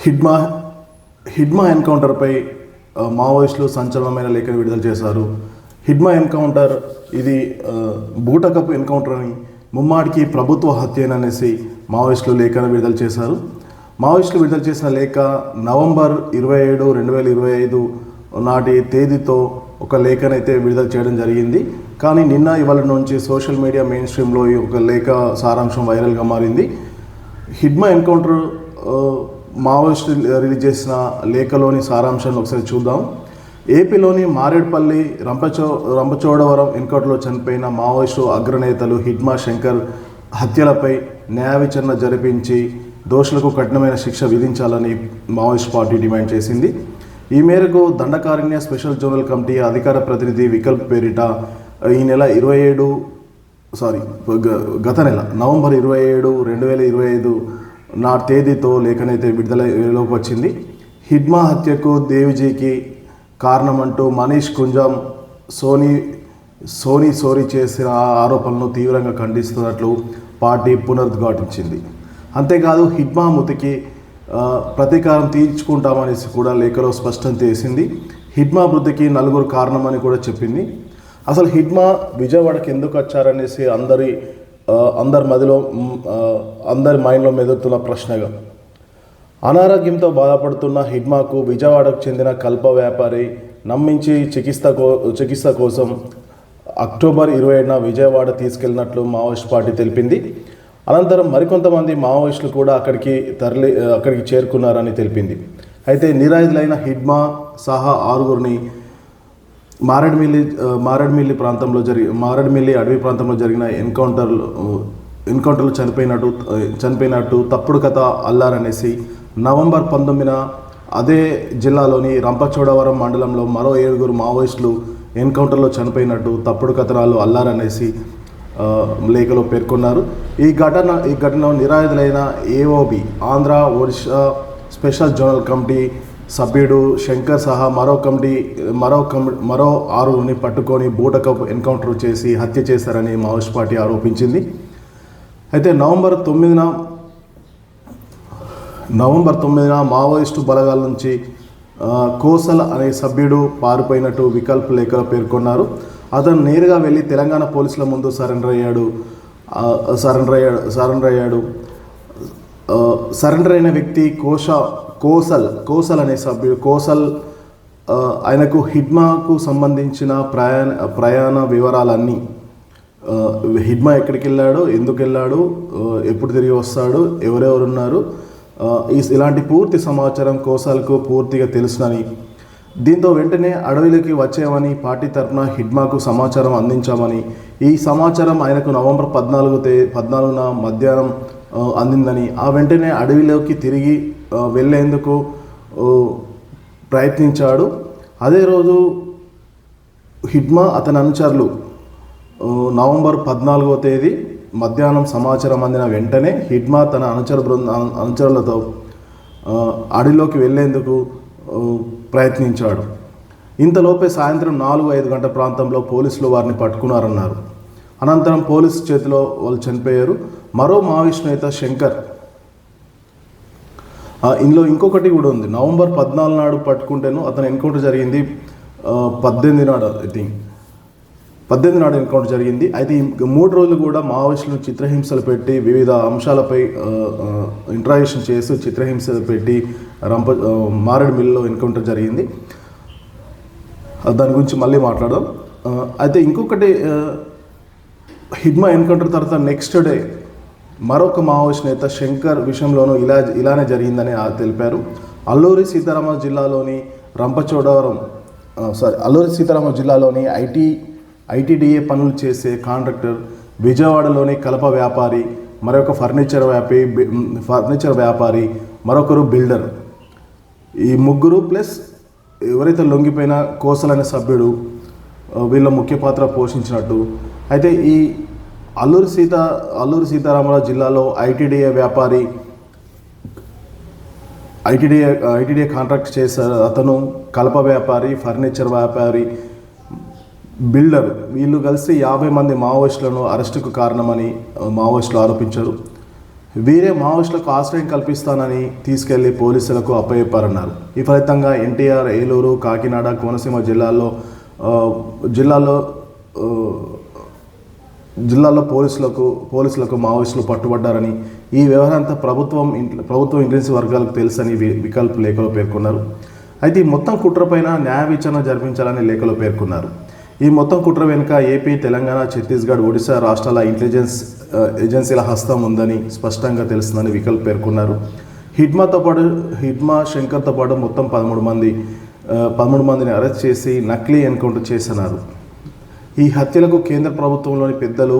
హిడ్మా హిడ్మా ఎన్కౌంటర్పై మావోయిస్టులు సంచలనమైన లేఖను విడుదల చేశారు. హిడ్మా ఎన్కౌంటర్ ఇది బూటకపు ఎన్కౌంటర్ అని ముమ్మాడికి ప్రభుత్వ హత్యననేసి మావోయిస్టులు లేఖను విడుదల చేశారు. మావోయిస్టులు విడుదల చేసిన లేఖ నవంబర్ ఇరవై ఏడు రెండు వేల ఇరవై ఐదు నాటి తేదీతో ఒక లేఖనైతే విడుదల చేయడం జరిగింది. కానీ నిన్న ఇవాళ నుంచి సోషల్ మీడియా మెయిన్ స్ట్రీమ్లో ఈ ఒక లేఖ సారాంశం వైరల్గా మారింది. హిడ్మా ఎన్కౌంటర్ మావోయిస్ట్ రిలీజ్ చేసిన లేఖలోని సారాంశాన్ని ఒకసారి చూద్దాం. ఏపీలోని మారేడ్పల్లి రంపచో రంపచోడవరం ఎన్కౌంటర్లో చనిపోయిన మావోయిస్టు అగ్రనేతలు హిడ్మా శంకర్ హత్యలపై న్యాయ విచారణ జరిపించి దోషులకు కఠినమైన శిక్ష విధించాలని మావోయిస్ట్ పార్టీ డిమాండ్ చేసింది. ఈ మేరకు దండకారణ్య స్పెషల్ జోనల్ కమిటీ అధికార ప్రతినిధి వికల్ప్ పేరిట ఈ నెల ఇరవై ఏడు సారీ గ- గత నెల నవంబర్ ఇరవై ఏడు రెండు వేల ఇరవై ఐదు నా తేదీతో లేఖనైతే విడుదలలోకి వచ్చింది హిడ్మా హత్యకు దేవిజీకి కారణమంటూ మనీష్ కుంజం సోనీ సోనీ సోరీ చేసిన ఆరోపణలను తీవ్రంగా ఖండిస్తున్నట్లు పార్టీ పునరుద్ఘాటించింది. అంతేకాదు హిడ్మా మృతికి ప్రతీకారం తీర్చుకుంటామనేసి కూడా లేఖలో స్పష్టం చేసింది. హిడ్మా మృతికి నలుగురు కారణమని కూడా చెప్పింది. అసలు హిడ్మా విజయవాడకి ఎందుకు వచ్చారనేసి అందరి అందరి మదిలో అందరి మైండ్లో మెదులుతున్న ప్రశ్నగా అనారోగ్యంతో బాధపడుతున్న హిడ్మాకు విజయవాడకు చెందిన కల్ప వ్యాపారి నమ్మించి చికిత్స కో చికిత్స కోసం అక్టోబర్ ఇరవై ఏడున విజయవాడ తీసుకెళ్ళినట్లు మావోయిస్ట్ పార్టీ తెలిపింది. అనంతరం మరికొంతమంది మావోయిస్టులు కూడా అక్కడికి తరలి అక్కడికి చేరుకున్నారని తెలిపింది. అయితే నిరాయుధులైన హిడ్మా సహా ఆరుగురిని మారేడుమిల్లి ఆ, మారేడుమిల్లి ప్రాంతంలో జరిగి మారేడుమిల్లి అడవి ప్రాంతంలో జరిగిన ఎన్కౌంటర్లు ఎన్కౌంటర్లు చనిపోయినట్టు చనిపోయినట్టు తప్పుడు కథ అల్లారనేసి నవంబర్ పంతొమ్మిదిన అదే జిల్లాలోని రంపచోడవరం మండలంలో మరో ఏడుగురు మావోయిస్టులు ఎన్కౌంటర్లో చనిపోయినట్టు తప్పుడు కథనాలు అల్లారనేసి లేఖలో పేర్కొన్నారు. ఈ ఘటన ఈ ఘటన నిరాయుధులైన AOB Andhra Odisha special zonal committee సభ్యుడు శంకర్ సహా మరో కమిటీ మరో కమి మరో ఆరుగురిని పట్టుకొని బూటకప్ ఎన్కౌంటర్ చేసి హత్య చేశారని మావోయిస్ట్ పార్టీ ఆరోపించింది. అయితే నవంబర్ తొమ్మిదిన నవంబర్ తొమ్మిదిన మావోయిస్టు బలగాల నుంచి కోసల కోసల్ అనే సభ్యుడు పారిపోయినట్టు వికల్ప్ లేఖలో పేర్కొన్నారు. అతను నేరుగా వెళ్ళి తెలంగాణ పోలీసుల ముందు సరెండర్ అయ్యాడు. సరెండర్ అయ్యాడు సరెండర్ అయ్యాడు. సరెండర్ అయిన వ్యక్తి కోశ కోసల్ కోసల్ అనే సభ్యుడు కోసల్ ఆయనకు హిడ్మాకు సంబంధించిన ప్రయాణ ప్రయాణ వివరాలన్నీ హిడ్మా ఎక్కడికి వెళ్ళాడు ఎందుకు వెళ్ళాడు ఎప్పుడు తిరిగి వస్తాడు ఎవరెవరు ఉన్నారు ఈ ఇలాంటి పూర్తి సమాచారం కోసాలకు పూర్తిగా తెలుసునని దీంతో వెంటనే అడవిలోకి వచ్చామని పార్టీ తరఫున హిడ్మాకు సమాచారం అందించామని ఈ సమాచారం ఆయనకు నవంబర్ పద్నాలుగు తే పద్నాలుగున మధ్యాహ్నం అందిందని ఆ వెంటనే అడవిలోకి తిరిగి వెళ్ళేందుకు ప్రయత్నించాడు. అదే రోజు హిడ్మా అతని అనుచరులు నవంబర్ పద్నాలుగో తేదీ మధ్యాహ్నం సమాచారం అందిన వెంటనే హిడ్మా తన అనుచర బృంద అనుచరులతో అడిలోకి వెళ్ళేందుకు ప్రయత్నించాడు. ఇంతలోపే సాయంత్రం నాలుగు ఐదు గంటల ప్రాంతంలో పోలీసులు వారిని పట్టుకున్నారన్నారు. అనంతరం పోలీసు చేతిలో వాళ్ళు చనిపోయారు. మరో మావోయిస్ట్ నేత శంకర్ ఇందులో ఇంకొకటి కూడా ఉంది. నవంబర్ పద్నాలుగు నాడు పట్టుకుంటేను అతను ఎన్కౌంటర్ జరిగింది. పద్దెనిమిది నాడు ఐ థింక్. పద్దెనిమిది నాడు ఎన్కౌంటర్ జరిగింది. అయితే మూడు రోజులు కూడా మావోయిస్టులు చిత్రహింసలు పెట్టి వివిధ అంశాలపై ఇంట్రాగేషన్ చేస్తూ చిత్రహింసలు పెట్టి రంప మారేడు మిల్లులో ఎన్కౌంటర్ జరిగింది. దాని గురించి మళ్ళీ మాట్లాడదాం. అయితే ఇంకొకటి హిడ్మా ఎన్కౌంటర్ తర్వాత నెక్స్ట్ డే మరొక మావోయిస్ట్ నేత శంకర్ విషయంలోనూ ఇలా ఇలానే జరిగిందని ఆ తెలిపారు. అల్లూరి సీతారామ జిల్లాలోని రంపచోడవరం సారీ అల్లూరి సీతారామ జిల్లాలోని ఐటీ ఐటీడీఏ పనులు చేసే కాంట్రాక్టర్ విజయవాడలోని కలప వ్యాపారి మరొక ఫర్నిచర్ వ్యాపి ఫర్నిచర్ వ్యాపారి మరొకరు బిల్డర్. ఈ ముగ్గురు ప్లస్ ఎవరైతే లొంగిపోయిన కోసలనే సభ్యుడు వీళ్ళ ముఖ్య పాత్ర పోషించినట్టు. అయితే ఈ అల్లూరు సీత అల్లూరు సీతారామరాజు జిల్లాలో ఐటీడీఏ వ్యాపారి ఐటీడీఏ ఐటీడీఏ కాంట్రాక్ట్ చేసే అతను కలప వ్యాపారి ఫర్నిచర్ వ్యాపారి బిల్డర్. వీళ్ళు కలిసి యాభై మంది మావోయిస్టులను అరెస్టుకు కారణమని మావోయిస్టులు ఆరోపించారు. వీరే మావోయిస్టులకు ఆశ్రయం కల్పిస్తానని తీసుకెళ్ళి పోలీసులకు అప్పచెప్పారన్నారు. ఈ ఫలితంగా ఎన్టీఆర్ ఏలూరు కాకినాడ కోనసీమ జిల్లాల్లో జిల్లాలో జిల్లాల్లో జిల్లాలో పోలీసులకు పోలీసులకు మావోయిస్టులు పట్టుబడ్డారని ఈ వ్యవహారంతా ప్రభుత్వం ఇంట్లో ప్రభుత్వం ఇంటెలిజెన్స్ వర్గాలకు తెలుసని వికల్ప లేఖలో పేర్కొన్నారు. అయితే ఈ మొత్తం కుట్రపైన న్యాయ విచారణ జరిపించాలని లేఖలో పేర్కొన్నారు. ఈ మొత్తం కుట్ర వెనుక ఏపీ తెలంగాణ ఛత్తీస్గఢ్ ఒడిశా రాష్ట్రాల ఇంటెలిజెన్స్ ఏజెన్సీల హస్తం ఉందని స్పష్టంగా తెలుస్తుందని వికల్ప్ పేర్కొన్నారు. హిడ్మాతో పాటు హిడ్మా శంకర్తో పాటు మొత్తం పదమూడు మంది పదమూడు మందిని అరెస్ట్ చేసి నకిలీ ఎన్కౌంటర్ చేస్తున్నారు ఈ హత్యలకు కేంద్ర ప్రభుత్వంలోని పెద్దలు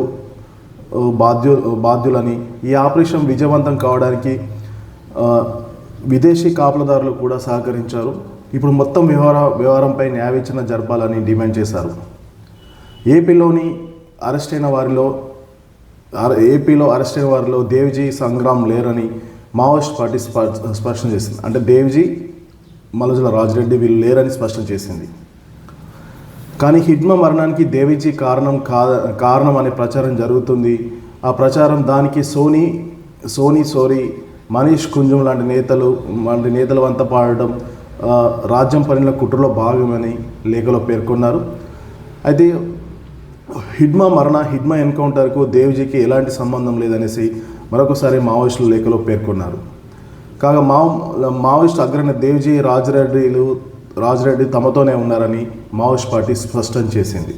బాధ్యు బాధ్యులని ఈ ఆపరేషన్ విజయవంతం కావడానికి విదేశీ కాపలదారులు కూడా సహకరించారు. ఇప్పుడు మొత్తం వ్యవహార వ్యవహారంపై న్యాయ విచారణ జరపాలని డిమాండ్ చేశారు. ఏపీలోని అరెస్ట్ అయిన వారిలో ఏపీలో అరెస్ట్ అయిన వారిలో దేవ్జీ సంగ్రామ్ లేరని మావోయిస్ట్ పార్టీ స్పష్టం చేసింది. అంటే దేవ్జీ మలజుల రాజిరెడ్డి వీళ్ళు లేరని స్పష్టం చేసింది. కానీ హిడ్మ మరణానికి దేవిజీ కారణం కా కారణం అనే ప్రచారం జరుగుతుంది. ఆ ప్రచారం దానికి సోనీ సోనీ సోరీ మనీష్ కుంజం లాంటి నేతలు లాంటి నేతలు వంత పాడడం రాజ్యం పనిల కుట్రలో భాగమని లేఖలో పేర్కొన్నారు. అయితే హిడ్మా మరణ హిడ్మా ఎన్కౌంటర్కు దేవ్జీకి ఎలాంటి సంబంధం లేదనేసి మరొకసారి మావోయిస్టులు లేఖలో పేర్కొన్నారు. కాగా మావో మావోయిస్ట్ అగ్రణ దేవ్జీ రాజరెడ్డిలు రాజరెడ్డి తమతోనే ఉన్నారని మావోయిస్ట్ పార్టీ స్పష్టం చేసింది.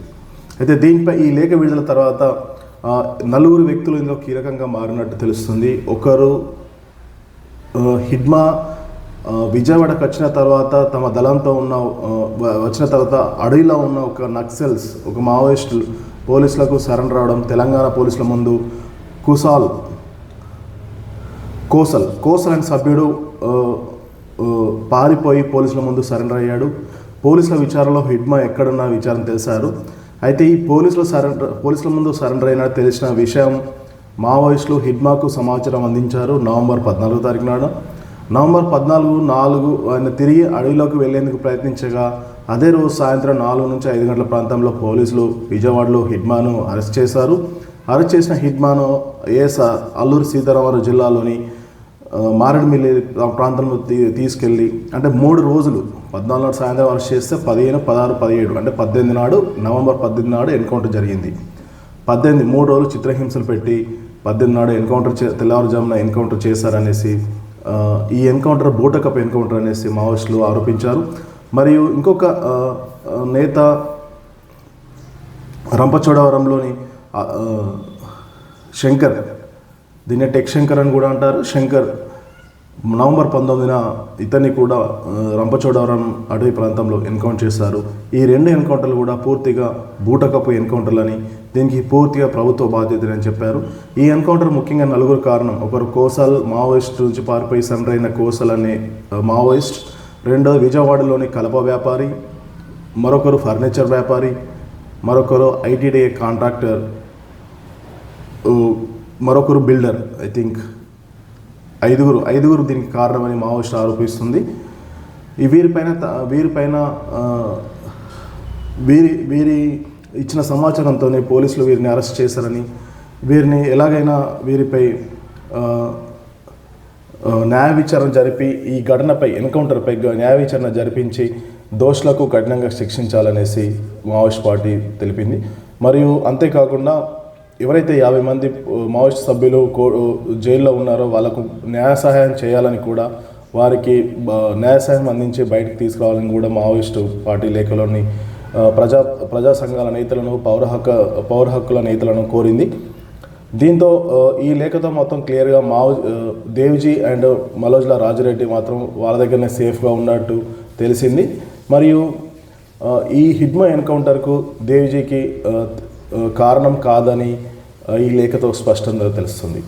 అయితే దీనిపై ఈ లేఖ విడుదల తర్వాత నలుగురు వ్యక్తులు ఇందులో కీలకంగా మారినట్టు తెలుస్తుంది. ఒకరు హిడ్మా విజయవాడకు వచ్చిన తర్వాత తమ దళంతో ఉన్న వచ్చిన తర్వాత అడవిలో ఉన్న ఒక నక్సల్స్ ఒక మావోయిస్టులు పోలీసులకు సరెండర్ అవడం తెలంగాణ పోలీసుల ముందు కుసాల్ కోసల్ కోసల్ అనే సభ్యుడు పారిపోయి పోలీసుల ముందు సరెండర్ అయ్యాడు. పోలీసుల విచారణలో హిడ్మా ఎక్కడున్న విచారణ తెలిసారు అయితే ఈ పోలీసులు సరెండర్ పోలీసుల ముందు సరెండర్ అయినా తెలిసిన విషయం మావోయిస్టులు హిడ్మాకు సమాచారం అందించారు నవంబర్ పద్నాలుగో తారీఖు నాడు. నవంబర్ పద్నాలుగు నాలుగు ఆయన తిరిగి అడవిలోకి వెళ్ళేందుకు ప్రయత్నించగా అదే రోజు సాయంత్రం నాలుగు నుంచి ఐదు గంటల ప్రాంతంలో పోలీసులు విజయవాడలో హిడ్మాను అరెస్ట్ చేశారు. అరెస్ట్ చేసిన హిడ్మాను ఏఎస్ అల్లూరు సీతారామరావు జిల్లాలోని మారేడుమిల్లి ప్రాంతంలో తీ తీసుకెళ్ళి అంటే మూడు రోజులు పద్నాలుగు నాడు సాయంత్రం అరెస్ట్ చేస్తే పదిహేను పదహారు పదిహేడు అంటే పద్దెనిమిది నాడు నవంబర్ పద్దెనిమిది నాడు ఎన్కౌంటర్ జరిగింది. పద్దెనిమిది మూడు రోజులు చిత్రహింసలు పెట్టి పద్దెనిమిది నాడు ఎన్కౌంటర్ చే తెల్లవారుజామున ఎన్కౌంటర్ చేశారనేసి ఈ ఎన్కౌంటర్ బూటకప్ ఎన్కౌంటర్ అనేసి మావోయిస్టులు ఆరోపించారు. మరియు ఇంకొక నేత రంపచోడవరంలోని శంకర్ దీన్ని టెక్ శంకర్ అని కూడా అంటారు. శంకర్ నవంబర్ పంతొమ్మిదిన ఇతన్ని కూడా రంపచోడవరం అడవి ప్రాంతంలో ఎన్కౌంటర్ చేశారు. ఈ రెండు ఎన్కౌంటర్లు కూడా పూర్తిగా బూటకపు ఎన్కౌంటర్లని దీనికి పూర్తిగా ప్రభుత్వ బాధ్యతని చెప్పారు. ఈ ఎన్కౌంటర్ ముఖ్యంగా నలుగురు కారణం. ఒకరు కోసల్ మావోయిస్ట్ నుంచి పారిపోయి సరెండర్ అయిన కోసల్ అనే మావోయిస్ట్. రెండో విజయవాడలోని కలప వ్యాపారి. మరొకరు ఫర్నిచర్ వ్యాపారి. మరొకరు ఐటీడీఏ కాంట్రాక్టర్. మరొకరు బిల్డర్ ఐ థింక్ ఐదుగురు ఐదుగురు దీనికి కారణమని మావోయిస్ట్ ఆరోపిస్తుంది. ఈ వీరిపైన త- వీరిపైన వీరి వీరి ఇచ్చిన సమాచారంతోనే పోలీసులు వీరిని అరెస్ట్ చేశారని వీరిని ఎలాగైనా వీరిపై న్యాయ విచారణ జరిపి ఈ ఘటనపై ఎన్కౌంటర్పై న్యాయ విచారణ జరిపించి దోషులకు కఠినంగా శిక్షించాలనేసి మావోయిస్ట్ పార్టీ తెలిపింది. మరియు అంతేకాకుండా ఎవరైతే యాభై మంది మావోయిస్ట్ సభ్యులు కో జైల్లో ఉన్నారో వాళ్ళకు న్యాయ సహాయం చేయాలని కూడా వారికి న్యాయ సహాయం అందించి బయటకు తీసుకురావాలని కూడా మావోయిస్టు పార్టీ లేఖలోని ప్రజా ప్రజా సంఘాల నేతలను పౌర హక్క పౌర హక్కుల నేతలను కోరింది. దీంతో ఈ లేఖతో మొత్తం క్లియర్గా మావు దేవ్జీ అండ్ మలోజ్ల రాజరెడ్డి మాత్రం వాళ్ళ దగ్గరనే సేఫ్గా ఉన్నట్టు తెలిసింది. మరియు ఈ హిడ్మా ఎన్కౌంటర్కు దేవ్జీకి కారణం కాదని ఈ లేఖతో స్పష్టంగా తెలుస్తుంది.